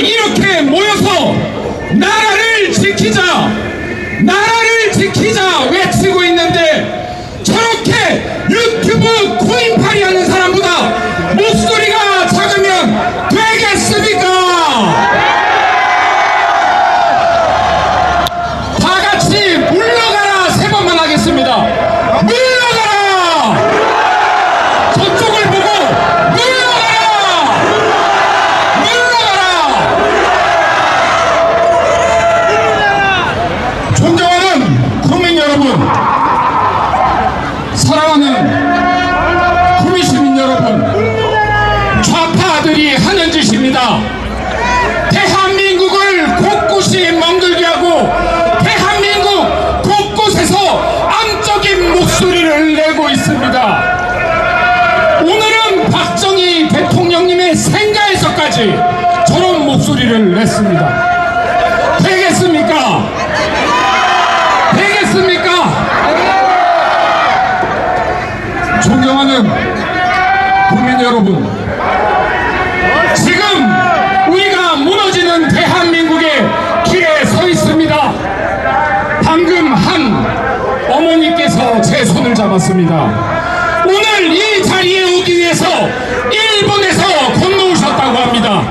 이렇게 모여서 나라를 지키자. 나라를 지키자. 외치고 있는데 저렇게 유튜브 코인팔이 하는 사람보다 목소리가 작으면 되겠습니까? 다 같이 물러가라 세 번만 하겠습니다. 물러가라! 저쪽을 보고 물러가라! 물러가라! 존경하는 국민 여러분, 사랑하는 국민 시민 여러분, 좌파들이 하는 짓입니다. 대한민국을 곳곳이 멍들게 하고 대한민국 곳곳에서 암적인 목소리를 내고 있습니다. 오늘은 박정희 대통령님의 생가에서까지 저런 목소리를 냈습니다. 되겠습니까? 되겠습니까? 존경하는 국민 여러분, 지금 우리가 무너지는 대한민국의 길에 서 있습니다. 방금 한 어머니께서 제 손을 잡았습니다. 오늘 이 자리에 오기 위해서 일본에서 건너오셨다고 합니다.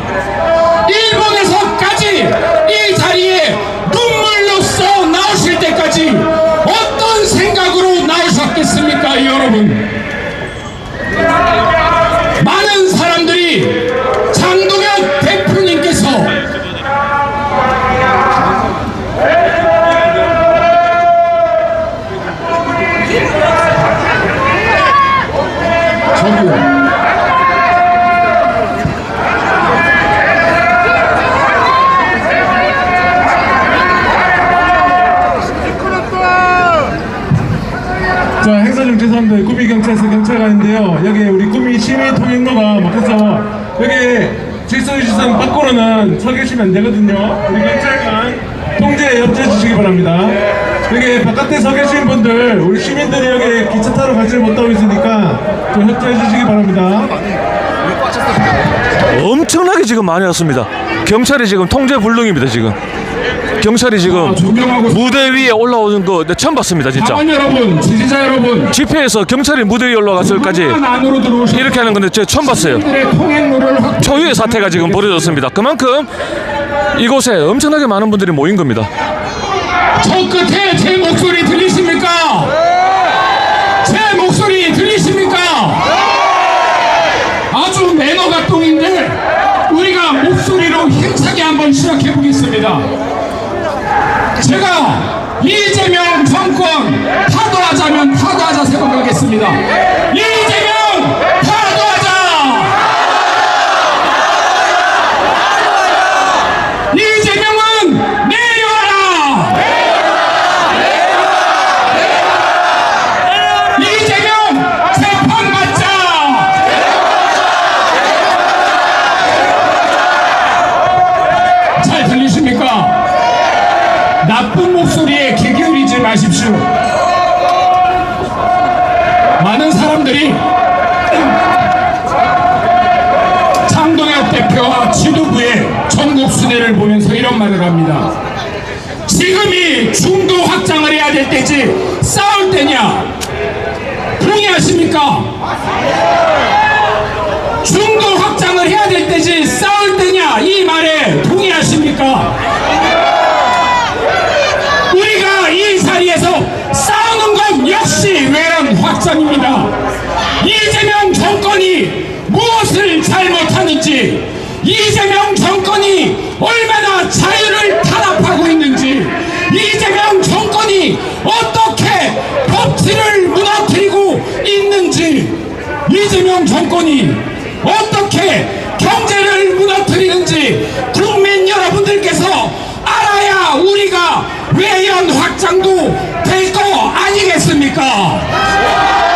일본에서까지 이 자리에 눈물로써 나오실 때까지 어떤 생각으로 나오셨겠습니까, 여러분? 많은 사람들이 장동혁 대표님께서 저기요. 죄송합니다. 구미 경찰서 경찰관인데요. 여기 우리 구미 시민 통행로가 막혀서 여기 질서 유지선 밖으로는 서 계시면 안 되거든요. 우리 경찰관 통제 협조해 주시기 바랍니다. 여기 바깥에 서 계신 분들 우리 시민들이 여기 기차 타러 가지를 못하고 있으니까 좀 협조해 주시기 바랍니다. 엄청나게 지금 많이 왔습니다. 경찰이 지금 통제 불능입니다. 지금 경찰이 지금 아, 무대 위에 올라오는 거 내가 처음 봤습니다. 진짜 여러분, 지지자 여러분, 집회에서 경찰이 무대 위에 올라갔을까지 이렇게 하는 건데 제가 처음 봤어요. 초유의 사태가 지금 벌어졌습니다. 그만큼 이곳에 엄청나게 많은 분들이 모인 겁니다. 저 끝에 제 목소리 들리십니까? 제 목소리 들리십니까? 아주 매너가 똥인데 우리가 목소리로 힘차게 한번 시작해 보겠습니다. 제가 이재명 정권 타도하자면 타도하자 생각하겠습니다. 이재명 타도하자! 이재명은 내려와라! 이재명 재판받자! 잘 들리십니까? 나쁜 목소리에 귀 기울이지 마십시오. 많은 사람들이 장동혁 대표와 지도부의 전국 순회를 보면서 이런 말을 합니다. 지금이 중도 확장을 해야 될 때지 싸울 때냐? 동의하십니까? 중도 확장을 해야 될 때지 싸울 때냐? 이 말에 동의하십니까? 우리가 이 자리에서 싸우는 건 역시 외연 확장입니다. 이재명 정권이 무엇을 이재명 정권이 얼마나 자유를 탄압하고 있는지, 이재명 정권이 어떻게 법치를 무너뜨리고 있는지, 이재명 정권이 어떻게 경제를 무너뜨리는지 국민 여러분들께서 알아야 우리가 외연 확장도 될 거 아니겠습니까?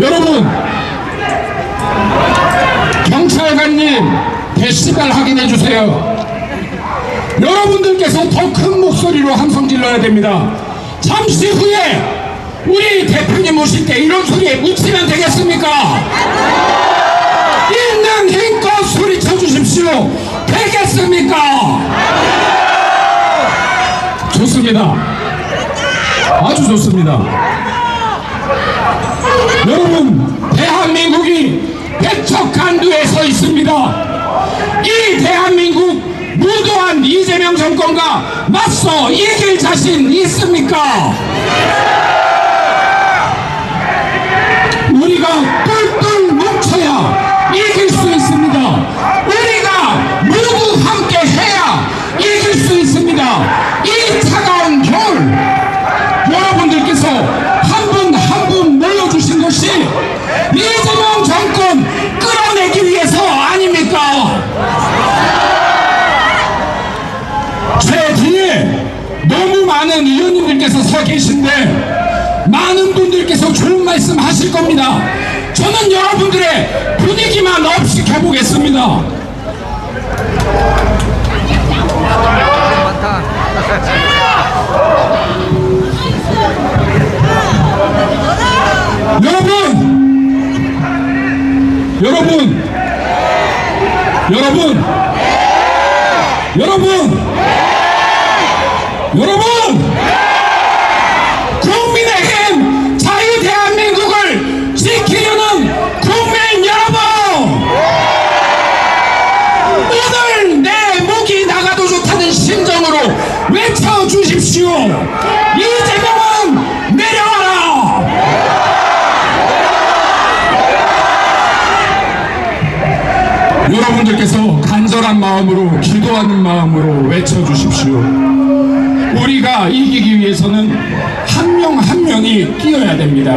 여러분 경찰관님 대시발 확인해 주세요. 여러분들께서 더 큰 목소리로 함성 질러야 됩니다. 잠시 후에 우리 대표님 오실 때 이런 소리에 묻히면 되겠습니까? 있는 힘껏 소리쳐 주십시오. 되겠습니까? 좋습니다. 아주 좋습니다. 여러분, 대한민국이 백척간두에 서 있습니다. 이 대한민국 무도한 이재명 정권과 맞서 이길 자신 있습니까? 우리가 똘똘 뭉쳐야 이길 수 있습니다. 너무 많은 의원님들께서 서 계신데 많은 분들께서 좋은 말씀 하실 겁니다. 저는 여러분들의 분위기만 업시켜 보겠습니다. 여러분, 여러분, 여러분, 여러분, 여러분, 국민의힘 자유 대한민국을 지키려는 국민 여러분, 오늘 내 목이 나가도 좋다는 심정으로 외쳐 주십시오. 이재명은 내려와라. 여러분들께서 간절한 마음으로 기도하는 마음으로 외쳐주십시오. 우리가 이기기 위해서는 한명한 명이 뛰어야 됩니다.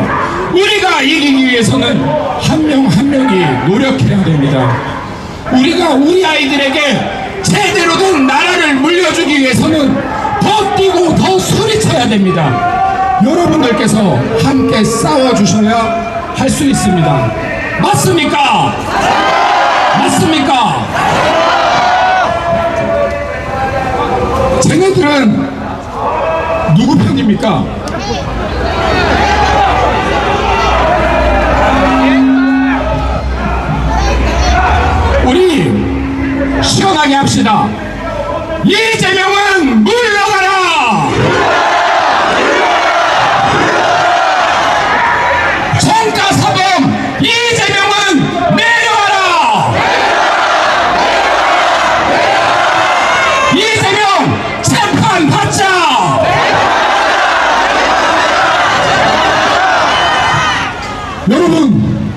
우리가 이기기 위해서는 한명한 명이 노력해야 됩니다. 우리가 우리 아이들에게 제대로 된 나라를 물려주기 위해서는 더 뛰고 더 소리쳐야 됩니다. 여러분들께서 함께 싸워주셔야 할 수 있습니다. 맞습니까? 맞습니까? 쟤네들은 편입니까? 우리 시원하게 합시다. 이재명 여러분,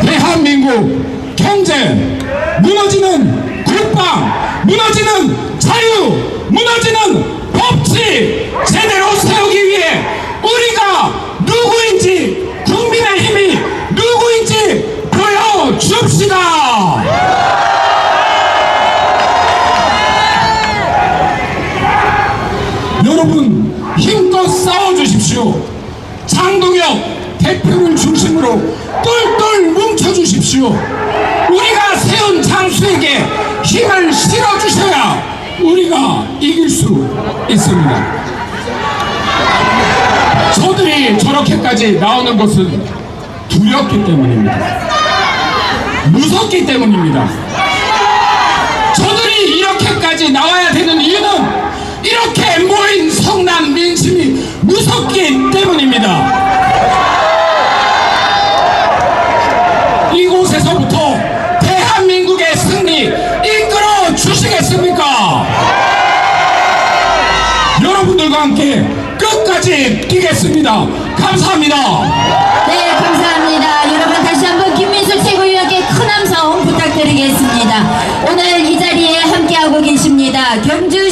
대한민국 경제 무너지는 국방 무너지는 자유 무너지는 법치 제대로 세우기 위해 우리가 누구인지 국민의힘이 누구인지 보여줍시다. 여러분 힘껏 싸워주십시오. 장동혁 대표를 중심으로 똘똘 뭉쳐주십시오. 우리가 세운 장수에게 힘을 실어주셔야 우리가 이길 수 있습니다. 저들이 저렇게까지 나오는 것은 두렵기 때문입니다. 무섭기 때문입니다. 저들이 이렇게까지 나와야 되는 이유는 이렇게 모인 성난 민심이 무섭기 때문입니다. 이곳에서부터 대한민국의 승리 이끌어 주시겠습니까? 여러분들과 함께 끝까지 뛰겠습니다. 감사합니다. 네, 감사합니다. 여러분 다시 한번 김민수 최고위원께 큰 함성 부탁드리겠습니다. 오늘 이 자리에 함께하고 계십니다. 경주